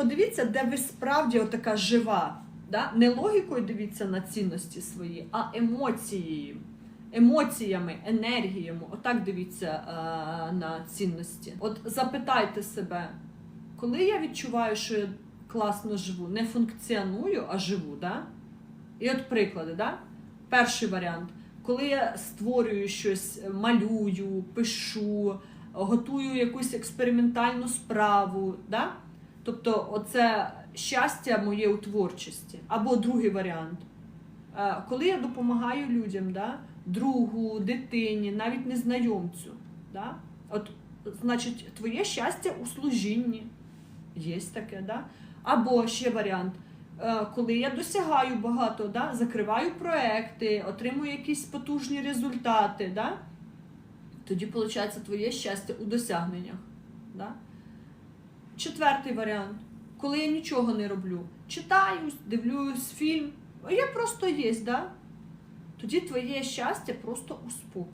подивіться, де ви справді отака жива. Да? Не логікою дивіться на цінності свої, а емоцією. Емоціями, енергіями. Отак дивіться е, на цінності. От запитайте себе, коли я відчуваю, що я класно живу, не функціоную, а живу, да? І от приклади, да? Перший варіант. Коли я створюю щось, малюю, пишу, готую якусь експериментальну справу, да? Тобто оце щастя моє у творчості. Або другий варіант. Е, Коли я допомагаю людям, да? другу, дитині, навіть незнайомцю, да? от, значить, твоє щастя у служінні. Є таке, да? Або ще варіант. Е, Коли я досягаю багато, да, закриваю проекти, отримую якісь потужні результати, да, тоді виходить твоє щастя у досягненнях. Да? Четвертий варіант. Коли я нічого не роблю, читаю, дивлюсь фільм, я просто є, да? тоді твоє щастя просто у.